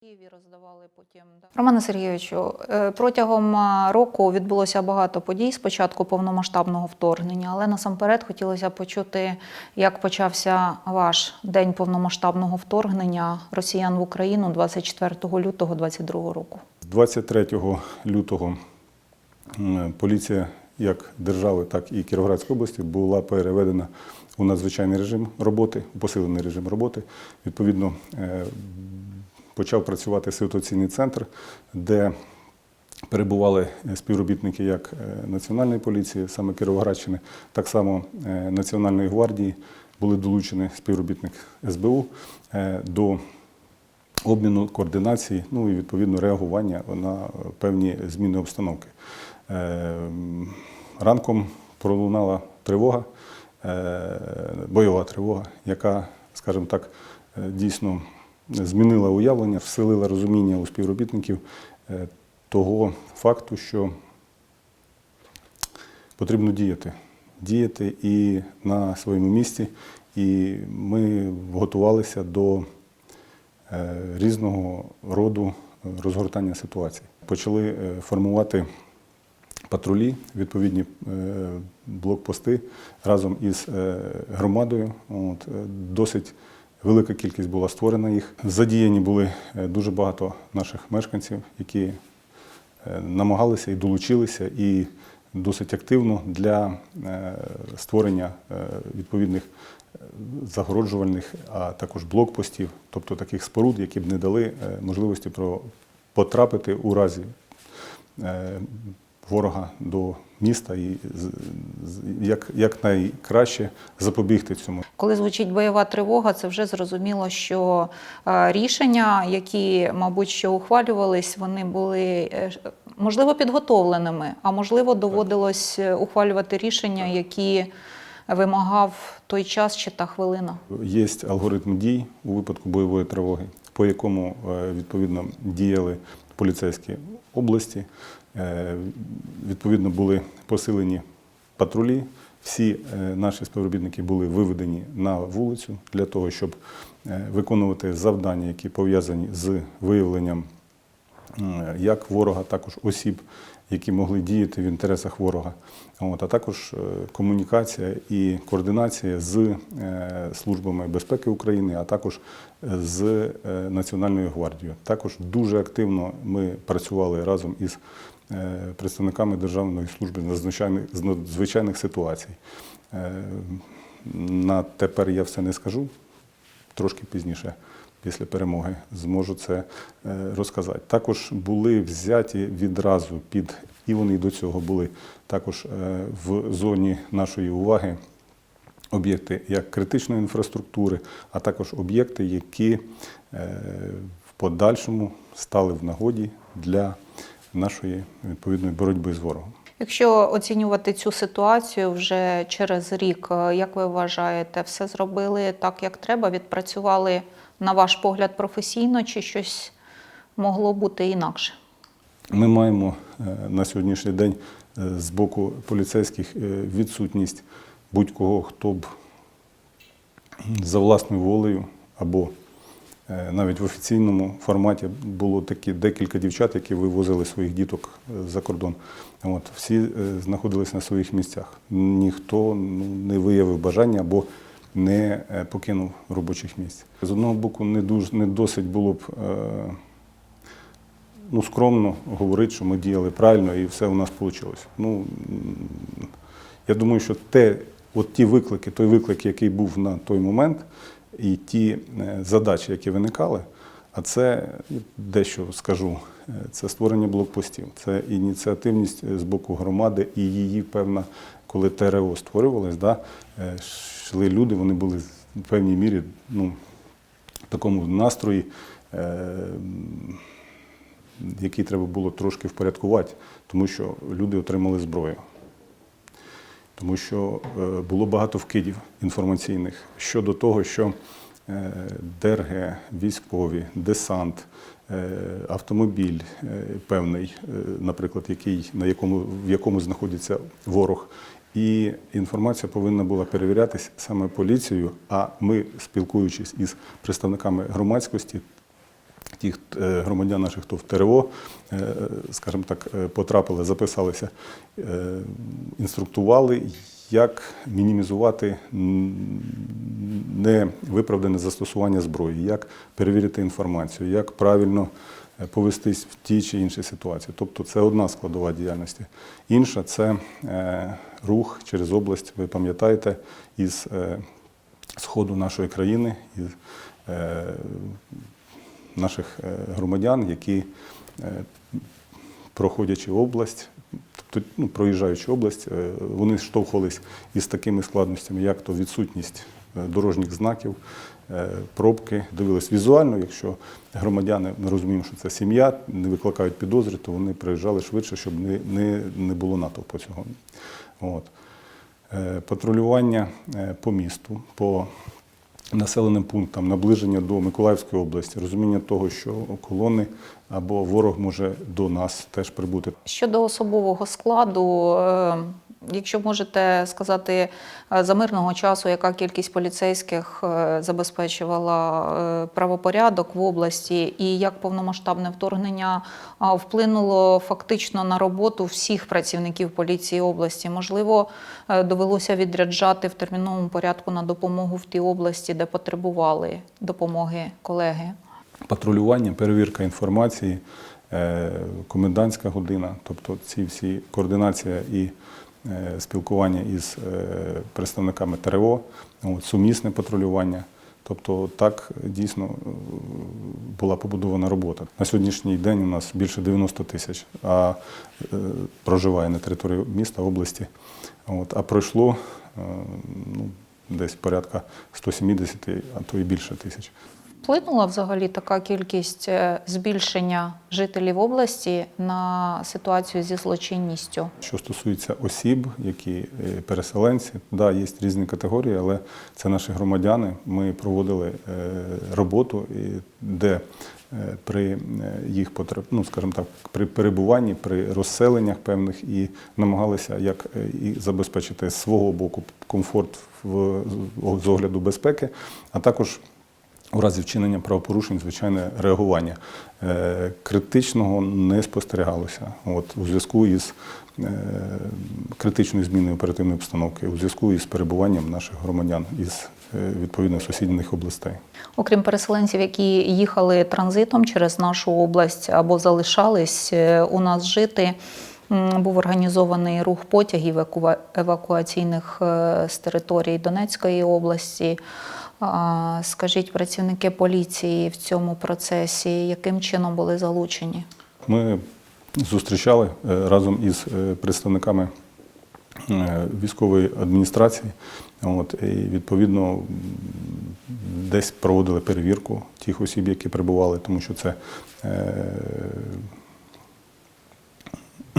Києві роздавали потім. Романе Сергійовичу, е, протягом року відбулося багато подій з початку повномасштабного вторгнення, але насамперед хотілося почути, як почався ваш день повномасштабного вторгнення росіян в Україну 24 лютого 2022 року. З 23 лютого поліція як держави, так і Кіровоградської області була переведена у надзвичайний режим роботи, у посилений режим роботи. Відповідно, е, почав працювати ситуаційний центр, де перебували співробітники як е, Національної поліції, саме Кіровоградщини, так само е, Національної гвардії, були долучені співробітник СБУ е, до обміну, координації, ну і відповідно реагування на певні зміни обстановки. Ранком пролунала тривога, бойова тривога, яка, скажімо так, дійсно змінила уявлення, вселила розуміння у співробітників е, того факту, що потрібно діяти. Діяти і на своєму місці. І ми готувалися до е, різного роду розгортання ситуації. Почали е, формувати патрулі, відповідні е, блокпости разом із е, громадою. От, е, Досить велика кількість була створена їх. Задіяні були е, дуже багато наших мешканців, які е, намагалися і долучилися і досить активно для е, створення відповідних загороджувальних, а також блокпостів, тобто таких споруд, які б не дали можливості потрапити у разі ворога до міста і з- як, якнайкраще запобігти цьому. Коли звучить бойова тривога, це вже зрозуміло, що е, рішення, які, мабуть, що ухвалювались, вони були е, можливо підготовленими, а можливо, доводилось е, ухвалювати рішення, які вимагав той час чи та хвилина. Є алгоритм дій у випадку бойової тривоги, по якому відповідно діяли поліцейські області. Е, Відповідно були посилені патрулі. Всі е, наші співробітники були виведені на вулицю для того, щоб е, виконувати завдання, які пов'язані з виявленням як ворога, також осіб, які могли діяти в інтересах ворога. От, а також комунікація і координація з службами безпеки України, а також з Національною гвардією. Також дуже активно ми працювали разом із представниками Державної служби з надзвичайних, ситуацій. Е, На тепер я все не скажу, трошки пізніше, після перемоги, зможу це е, розказати. Також були взяті відразу під, і вони до цього були також е, в зоні нашої уваги об'єкти як критичної інфраструктури, а також об'єкти, які е, в подальшому стали в нагоді для нашої відповідної боротьби з ворогом. Якщо оцінювати цю ситуацію вже через рік, е, як ви вважаєте, все зробили так, як треба? Відпрацювали на ваш погляд професійно, чи щось могло бути інакше? Ми маємо е, на сьогоднішній день е, з боку поліцейських відсутність будь-кого, хто б за власною волею або навіть в офіційному форматі було такі декілька дівчат, які вивозили своїх діток е, за кордон. От, всі е, знаходились на своїх місцях. Ніхто ну, не виявив бажання або не е, покинув робочих місць. З одного боку, не дуже не досить було б. е, ну, скромно говорити, що ми діяли правильно і все у нас вийшло. Ну, я думаю, що те, от ті виклики, той виклик, який був на той момент, і ті е, задачі, які виникали, а це дещо скажу, е, це створення блокпостів, це ініціативність е, з боку громади і її певна, коли ТРО створювалось, да, йшли люди, вони були в певній мірі ну, в такому настрої. який треба було трошки впорядкувати, тому що люди отримали зброю. Тому що е, було багато вкидів інформаційних щодо того, що е, ДРГ, військові, десант, е, автомобіль певний, наприклад, який, на якому, в якому знаходиться ворог. І інформація повинна була перевірятися саме поліцією, а ми, спілкуючись із представниками громадськості, ті хт- е, громадян наших, хто в ТРО, е, скажімо так, е, потрапили, записалися, е, інструктували, як мінімізувати невиправдане застосування зброї, як перевірити інформацію, як правильно е, повестись в тій чи іншій ситуації. Тобто це одна складова діяльності. Інша це е, рух через область, ви пам'ятаєте, із е, сходу нашої країни, е, наших е, громадян, які, е, проходячи область, тобто ну, проїжджаючи область, е, вони штовхувались із такими складностями, як то відсутність дорожніх знаків, пробки. Дивились візуально, якщо громадяни, ми розуміємо, що це сім'я, не викликають підозри, то вони приїжджали швидше, щоб не, не, не було натовпу цього. От. Патрулювання по місту, по населеним пунктам, наближення до Миколаївської області, розуміння того, що колони або ворог може до нас теж прибути. Щодо особового складу, е, якщо можете сказати е, за мирного часу, яка кількість поліцейських е, забезпечувала е, правопорядок в області, і як повномасштабне вторгнення вплинуло фактично на роботу всіх працівників поліції області? Можливо, довелося відряджати в терміновому порядку на допомогу в тій області, де потребували допомоги колеги? Патрулювання, перевірка інформації, комендантська година, тобто ці всі координація і спілкування із е, представниками ТРО, от, сумісне патрулювання. Тобто так дійсно е, була побудована робота. На сьогоднішній день у нас більше 90 тисяч, а е, проживає на території міста, області. От, а пройшло е, ну, десь порядка 170, а то і більше тисяч. Вплинула взагалі така кількість е, збільшення жителів області на ситуацію зі злочинністю? Що стосується осіб, які е, переселенці, да, є різні категорії, але це наші громадяни. Ми проводили е, роботу, де при їх потреб, ну скажімо так, при перебуванні, при розселеннях певних і намагалися як і забезпечити з свого боку комфорт в з огляду безпеки, а також у разі вчинення правопорушень, звичайне реагування. Е, Критичного не спостерігалося. От, у зв'язку із е, критичною зміною оперативної обстановки, у зв'язку із перебуванням наших громадян із е, відповідно сусідніх областей. Окрім переселенців, які їхали транзитом через нашу область або залишались у нас жити, був організований рух потягів евакуа- евакуаційних з території Донецької області. Скажіть, працівники поліції в цьому процесі яким чином були залучені? Ми зустрічали е, разом із е, представниками е, військової адміністрації. От, і відповідно десь проводили перевірку тих осіб, які прибували, тому що це,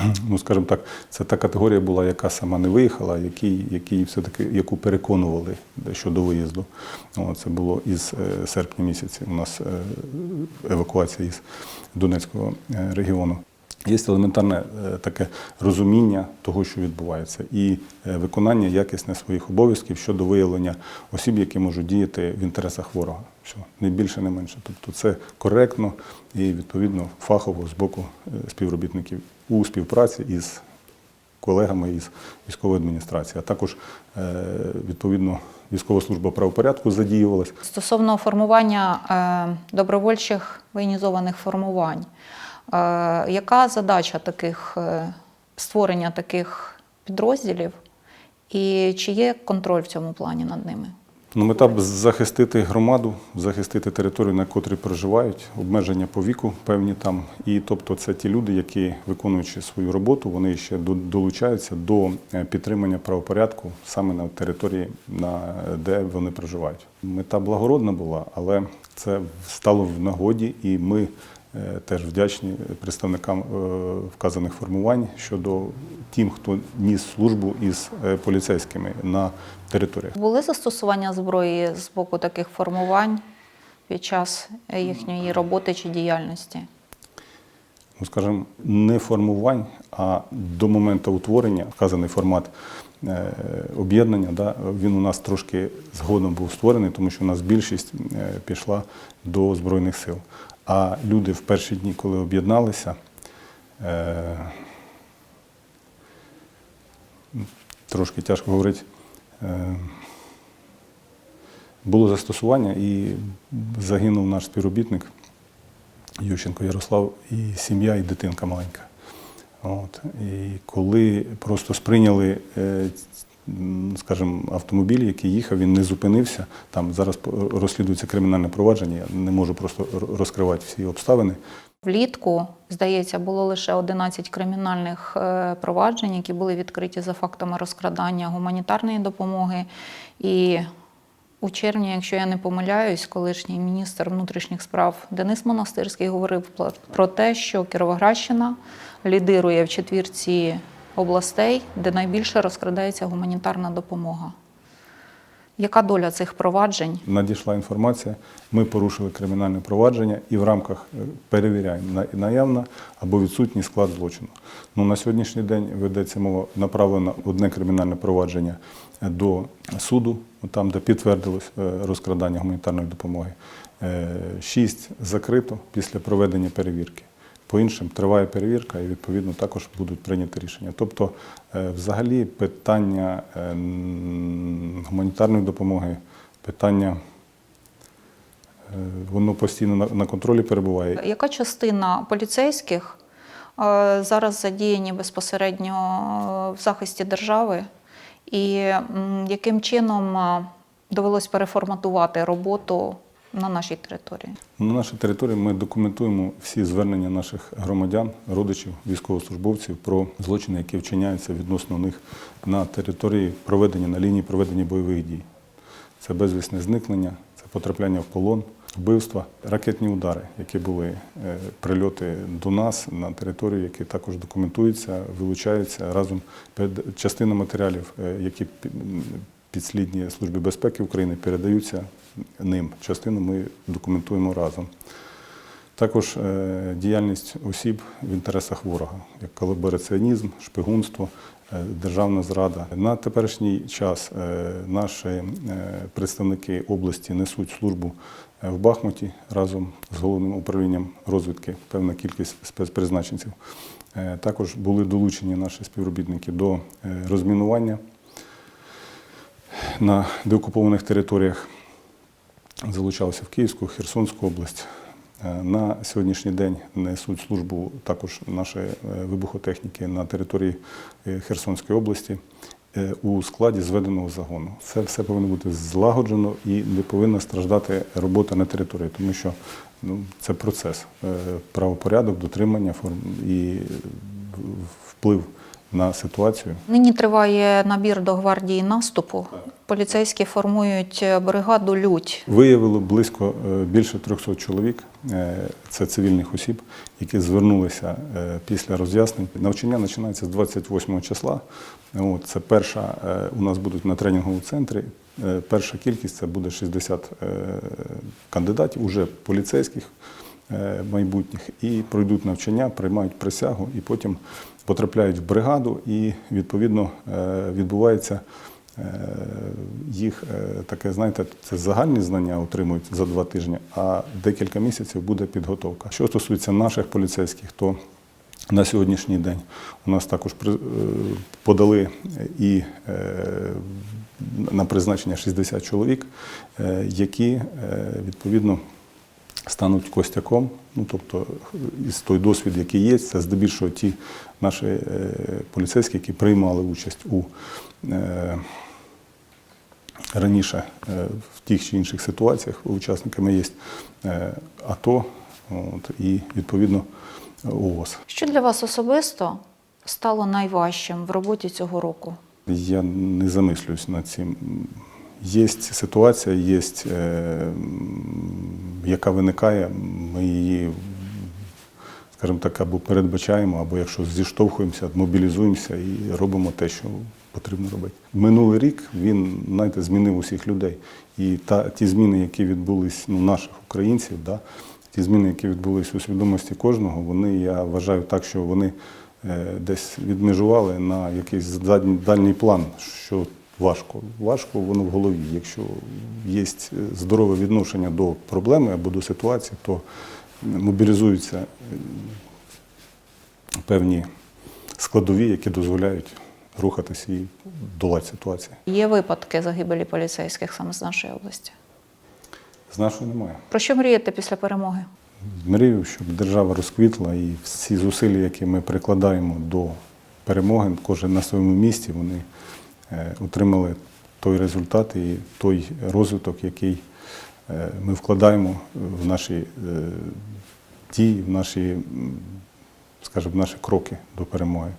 ну скажімо так, це та категорія була, яка сама не виїхала, які, які все-таки, яку переконували щодо виїзду. Це було із е, серпня місяці. У нас е, евакуація із Донецького е, регіону. Є елементарне е, таке розуміння того, що відбувається, і е, виконання якісне своїх обов'язків щодо виявлення осіб, які можуть діяти в інтересах ворога. Все, не більше, не менше. Тобто це коректно і відповідно фахово з боку е, співробітників у співпраці із колегами із військової адміністрації, а також відповідно військова служба правопорядку задіювалась. Стосовно формування добровольчих воєнізованих формувань, яка задача таких е, створення таких підрозділів, і чи є контроль в цьому плані над ними? Ну, мета захистити громаду, захистити територію, на котрій проживають, обмеження по віку певні там. І тобто це ті люди, які, виконуючи свою роботу, вони ще долучаються до е, підтримання правопорядку саме на території, на, де вони проживають. Мета благородна була, але це стало в нагоді, і ми теж вдячні представникам е, вказаних формувань щодо тим, хто ніс службу із е, поліцейськими на територіях. Були застосування зброї з боку таких формувань під час їхньої роботи чи діяльності? ну, скажімо, не формувань, а до моменту утворення вказаний формат е, об'єднання, да, він у нас трошки згодом був створений, тому що у нас більшість е, пішла до Збройних сил. А люди в перші дні, коли об'єдналися, е, трошки тяжко говорити, е, було застосування і загинув наш співробітник Ющенко Ярослав, і сім'я, і дитинка маленька. От. І коли просто сприйняли, е, скажімо, автомобіль, який їхав, він не зупинився. Там зараз розслідується кримінальне провадження, я не можу просто розкривати всі обставини. Влітку, здається, було лише 11 кримінальних е, проваджень, які були відкриті за фактами розкрадання гуманітарної допомоги. І у червні, якщо я не помиляюсь, колишній міністр внутрішніх справ Денис Монастирський говорив про те, що Кіровоградщина лідирує в четвірці областей, де найбільше розкрадається гуманітарна допомога. Яка доля цих проваджень? Надійшла інформація, ми порушили кримінальне провадження і в рамках е, перевіряємо наявна або відсутній склад злочину. Ну, на сьогоднішній день ведеться мова направлено одне кримінальне провадження е, до суду, там, де підтвердилось е, розкрадання гуманітарної допомоги. Шість закрито після проведення перевірки. По іншим триває перевірка і відповідно також будуть прийняті рішення. Тобто, е, взагалі, питання е, гуманітарної допомоги, питання е, воно постійно на- контролі перебуває. Яка частина поліцейських зараз задіяні безпосередньо в захисті держави, і яким чином довелось переформатувати роботу на нашій території? На нашій території ми документуємо всі звернення наших громадян, родичів, військовослужбовців про злочини, які вчиняються відносно них на території проведення на лінії проведення бойових дій. Це безвісне зникнення, це потрапляння в полон, вбивства, ракетні удари, які були е, прильоти до нас на територію, які також документуються, вилучаються разом частина матеріалів, е, які підслідні Службі безпеки України передаються ним. Частину ми документуємо разом. Також е, діяльність осіб в інтересах ворога, як колабораціонізм, шпигунство, е, державна зрада. На теперішній час е, наші представники області несуть службу в Бахмуті разом з головним управлінням розвідки, певна кількість спецпризначенців. Також були долучені наші співробітники до розмінування на деокупованих територіях залучався в Київську, Херсонську область. Е, На сьогоднішній день несуть службу також наші е, вибухотехніки на території е, Херсонської області у складі зведеного загону. Це все повинно бути злагоджено і не повинна страждати робота на території, тому що ну, це процес правопорядок, дотримання і вплив на ситуацію. Нині триває набір до гвардії наступу. Поліцейські формують е, бригаду Людь. Виявило близько е, більше 300 чоловік. е, Це цивільних осіб, які звернулися після роз'яснень. Навчання починається з 28 числа. От, це перша у нас будуть на тренінговому центрі. Перша кількість це буде 60 е, кандидатів, уже поліцейських майбутніх, і пройдуть навчання, приймають присягу, і потім потрапляють в бригаду, і відповідно е, відбувається. Е, Їх е, таке, знаєте, це загальні знання отримують за два тижні, а декілька місяців буде підготовка. Що стосується наших поліцейських, то на сьогоднішній день у нас також подали і на призначення 60 чоловік, які відповідно стануть костяком. Ну, тобто, із той досвід, який є, це здебільшого ті наші е, поліцейські, які приймали участь у е, раніше е, в тих чи інших ситуаціях учасниками є АТО от, і відповідно ООС. Що для вас особисто стало найважчим в роботі цього року? Я не замислююсь над цим. Є ситуація, є, яка виникає, ми її, скажімо так, або передбачаємо, або якщо зіштовхуємося, мобілізуємося і робимо те, що потрібно робити. Минулий рік він, знаєте, змінив усіх людей. І та, ті зміни, які відбулись ну, наших українців, да, ті зміни, які відбулись у свідомості кожного, вони, я вважаю так, що вони е, десь відмежували на якийсь дальній план, що важко. Важко воно в голові. Якщо є здорове відношення до проблеми або до ситуації, то мобілізуються е, певні складові, які дозволяють рухатися і долати ситуацію. Є випадки загибелі поліцейських саме з нашої області. З нашої немає. Про що мрієте після перемоги? Мрію, щоб держава розквітла і всі зусилля, які ми прикладаємо до перемоги, кожен на своєму місці, вони отримали той результат і той розвиток, який е, ми вкладаємо в наші е, дії, в наші, скажімо, в наші кроки до перемоги.